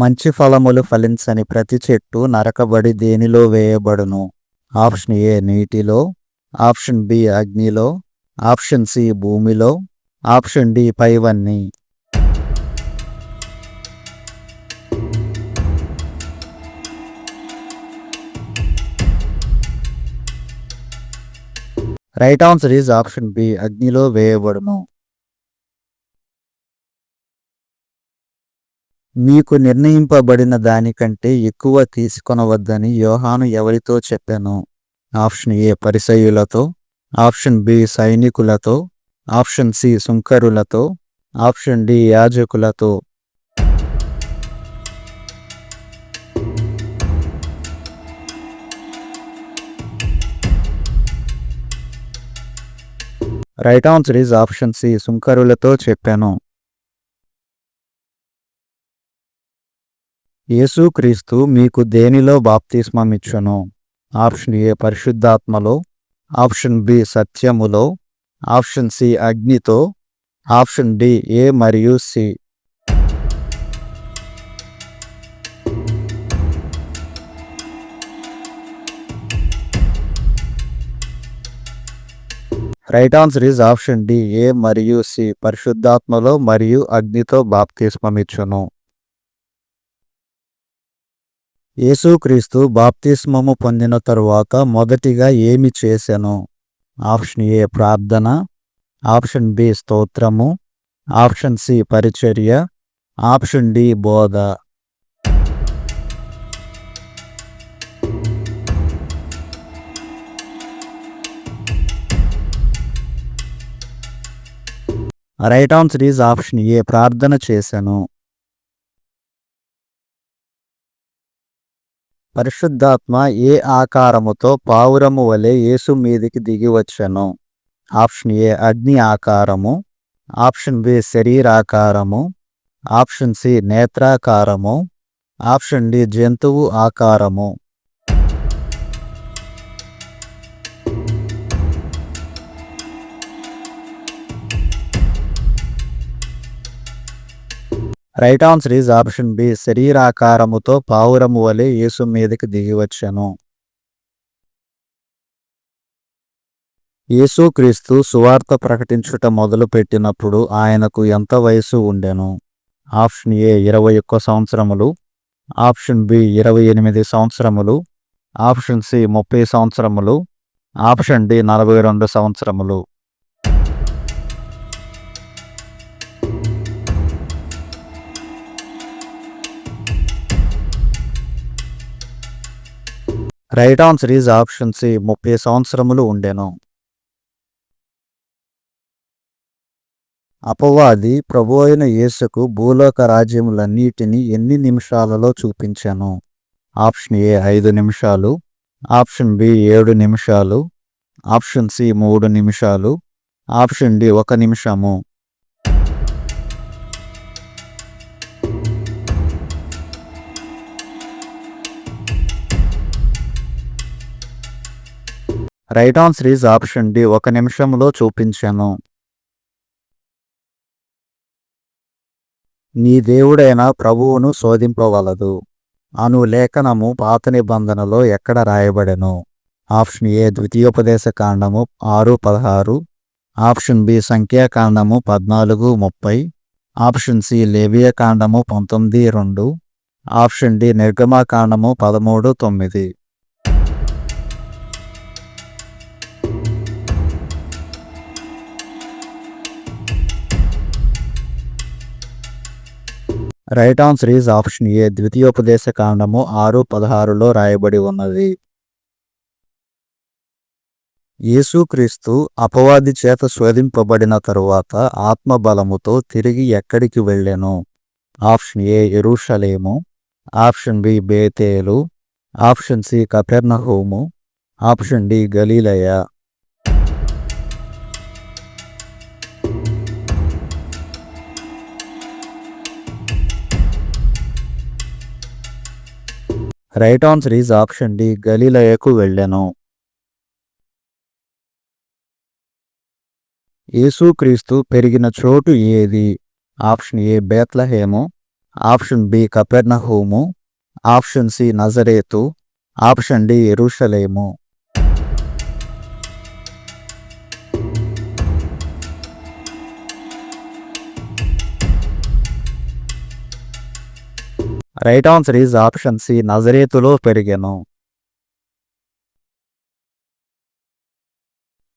మంచి ఫలములు ఫలించని ప్రతి చెట్టు నరకబడి దేనిలో వేయబడును? ఆప్షన్ ఏ నీటిలో. ఆప్షన్ బి అగ్నిలో. ఆప్షన్ సి భూమిలో. ఆప్షన్ డి పైవన్నీ. Right answer is option B అగ్నిలో వేయబడును. మీకు నిర్ణయింపబడిన దానికంటే ఎక్కువ తీసుకొనవద్దని యోహాను ఎవరితో చెప్పాను? ఆప్షన్ ఏ పరిసయులతో ఆప్షన్ బి సైనికులతో ఆప్షన్ సి సుంకరులతో option D యాజకులతో. Right answer is option C సుంకరులతో చెప్పాను. యేసుక్రీస్తు మీకు దేనిలో బాప్తిస్మమిచ్చును? ఆప్షన్ ఏ పరిశుద్ధాత్మలో. ఆప్షన్ బి సత్యములో. ఆప్షన్ సి అగ్నితో. ఆప్షన్ డి ఏ మరియు C. Right answer is option D A మరియు సి. పరిశుద్ధాత్మలో మరియు అగ్నితో బాప్తిస్మమిచ్చును. యేసుక్రీస్తు బాప్తిస్మము పొందిన తరువాత మొదటిగా ఏమి చేశాను ఆప్షన్ ఏ ప్రార్థన ఆప్షన్ బి స్తోత్రము ఆప్షన్ సి పరిచర్య ఆప్షన్ డి బోధ. Right answer is option A ప్రార్థన చేశాను పరిశుద్ధాత్మ ఏ ఆకారముతో పావురము వలె యేసు మీదికి దిగివచ్చను ఆప్షన్ ఏ అగ్ని ఆకారము ఆప్షన్ బి శరీరాకారము ఆప్షన్ సి నేత్రాకారము ఆప్షన్ డి జంతువు ఆకారము. Right answer is option B. శరీరాకారముతో పావురము వలె యేసు మీదకి దిగివచ్చెను. యేసుక్రీస్తు సువార్త ప్రకటించుట మొదలుపెట్టినప్పుడు ఆయనకు ఎంత వయసు ఉండెను? ఆప్షన్ ఏ ఇరవై ఒక్క సంవత్సరములు. ఆప్షన్ బి ఇరవై ఎనిమిది సంవత్సరములు. ఆప్షన్ సి ముప్పై సంవత్సరములు. ఆప్షన్ డి నలభై రెండు సంవత్సరములు. Right answer is option C ముప్పై సంవత్సరములు ఉండెను. అపవాది ప్రభు అయిన యేసుకు భూలోక రాజ్యములన్నిటినీ ఎన్ని నిమిషాలలో చూపించాను? ఆప్షన్ ఏ ఐదు నిమిషాలు ఆప్షన్ బి ఏడు నిమిషాలు ఆప్షన్ సి మూడు నిమిషాలు ఆప్షన్ డి ఒక నిమిషము. Right answer is option D ఒక నిమిషంలో చూపించాను. నీ దేవుడైన ప్రభువును శోధింపవలదు. అను లేఖనము పాత నిబంధనలో ఎక్కడ రాయబడెను? ఆప్షన్ ఏ ద్వితీయోపదేశ కాండము ఆరు పదహారు. ఆప్షన్ బి సంఖ్యాకాండము పద్నాలుగు ముప్పై. ఆప్షన్ సి లేవియకాండము పంతొమ్మిది రెండు. ఆప్షన్ డి నిర్గమాకాండము పదమూడు తొమ్మిది. Right answer is option A. ద్వితీయోపదేశ కాండము ఆరు పదహారులో రాయబడి ఉన్నది. యేసుక్రీస్తు అపవాది చేత శోధింపబడిన తరువాత ఆత్మబలముతో తిరిగి ఎక్కడికి వెళ్ళెను? ఆప్షన్ ఏ ఎరుషలేము. ఆప్షన్ బి బేతేలు. ఆప్షన్ సి కపెర్నహోము. Option D గలీలయ. Right answer is option D గలీలయకు వెళ్ళెను. యేసుక్రీస్తు పెరిగిన చోటు ఏది? ఆప్షన్ ఏ బేత్లహేము. ఆప్షన్ బి కపెర్నహూము. ఆప్షన్ సి నజరేతు. ఆప్షన్ డి ఎరుషలేము. Right answer is option C నజరేతులో పెరిగెను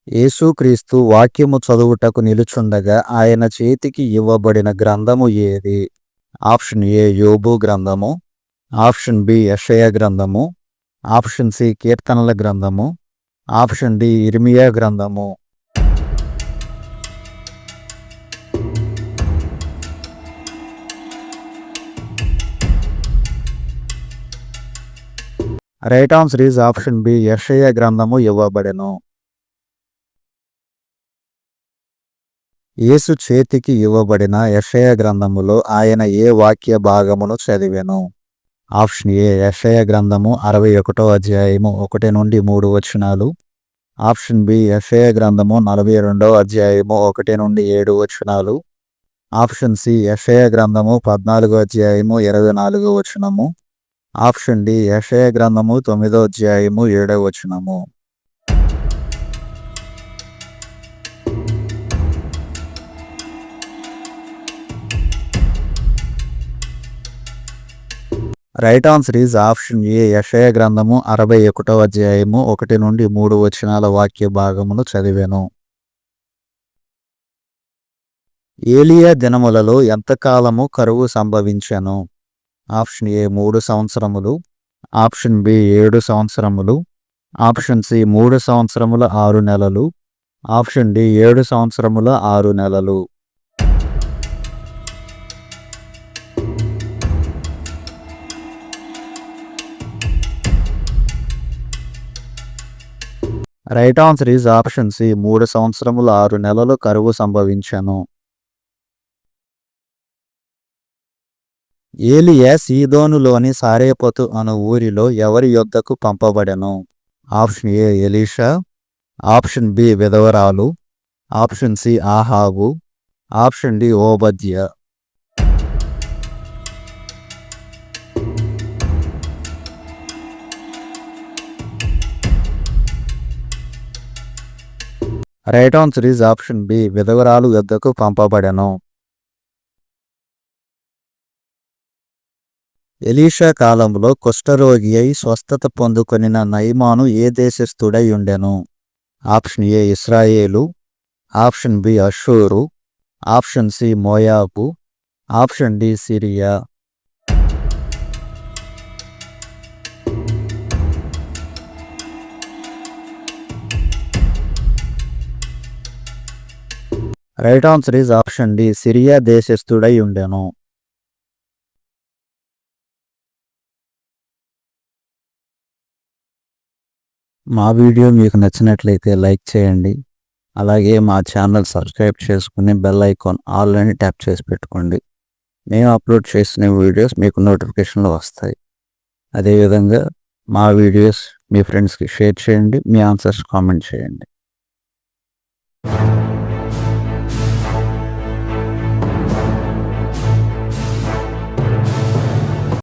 యేసుక్రీస్తు వాక్యము చదువుటకు నిలుచుండగా ఆయన చేతికి ఇవ్వబడిన గ్రంథము ఏది ఆప్షన్ ఏ యోబు గ్రంథము ఆప్షన్ బి యషయ గ్రంథము ఆప్షన్ సి కీర్తనల గ్రంథము ఆప్షన్ డి ఇర్మియా గ్రంథము right answer is option B Yeshaya గ్రంథము ఇవ్వబడెను. యేసు చేతికి ఇవ్వబడిన యషయ గ్రంథములో ఆయన ఏ వాక్య భాగమును చదివెను? Option A. యషయ గ్రంథము అరవై ఒకటో అధ్యాయము ఒకటి నుండి మూడు వచనాలు. Option B. యషయ గ్రంథము నలభై రెండో అధ్యాయము ఒకటి నుండి ఏడు వచనాలు. Option C. యషయ గ్రంథము పద్నాలుగో అధ్యాయము ఇరవై నాలుగో వచనము. ఆప్షన్ డి యషయ గ్రంథము తొమ్మిదో అధ్యాయము ఏడవ వచనము. Right answer is option A Yeshaya గ్రంథము అరవై ఒకటో అధ్యాయము ఒకటి నుండి మూడు వచనాల వాక్య భాగమును చదివాను. ఏలియా దినములలో ఎంతకాలము కరువు సంభవించాను? ఆప్షన్ ఏ మూడు సంవత్సరములు ఆప్షన్ బి ఏడు సంవత్సరములు ఆప్షన్ సి మూడు సంవత్సరముల ఆరు నెలలు ఆప్షన్ డి ఏడు సంవత్సరముల ఆరు నెలలు. Right answer is option C మూడు సంవత్సరముల ఆరు నెలలు కరువు సంభవించాను. ఏలియా సీదోనులోని సారేపతు అను ఊరిలో ఎవరి యొద్దకు పంపబడెను? ఆప్షన్ ఏ ఎలీషా. ఆప్షన్ బి విధవరాలు. ఆప్షన్ సి ఆహాబు. Option D ఓబద్య. Right answer is option B విధవరాలు వద్దకు పంపబడెను. ఎలీషా కాలంలో కుష్ఠరోగి అయి స్వస్థత పొందుకొనిన నయమాను ఏ దేశస్థుడై ఉండెను ఆప్షన్ ఏ ఇస్రాయేలు ఆప్షన్ బి అషూరు option C Moab option D Syria. Right answer is option D Syria దేశస్థుడై ఉండెను మా వీడియో మీకు నచ్చినట్లయితే లైక్ చేయండి. అలాగే మా ఛానల్ సబ్స్క్రైబ్ చేసుకుని బెల్ ఐకాన్ ఆల్ అని ట్యాప్ చేసి పెట్టుకోండి. మేము అప్లోడ్ చేసిన వీడియోస్ మీకు నోటిఫికేషన్లో వస్తాయి. అదేవిధంగా మా వీడియోస్ మీ ఫ్రెండ్స్కి షేర్ చేయండి మీ ఆన్సర్స్ కామెంట్ చేయండి.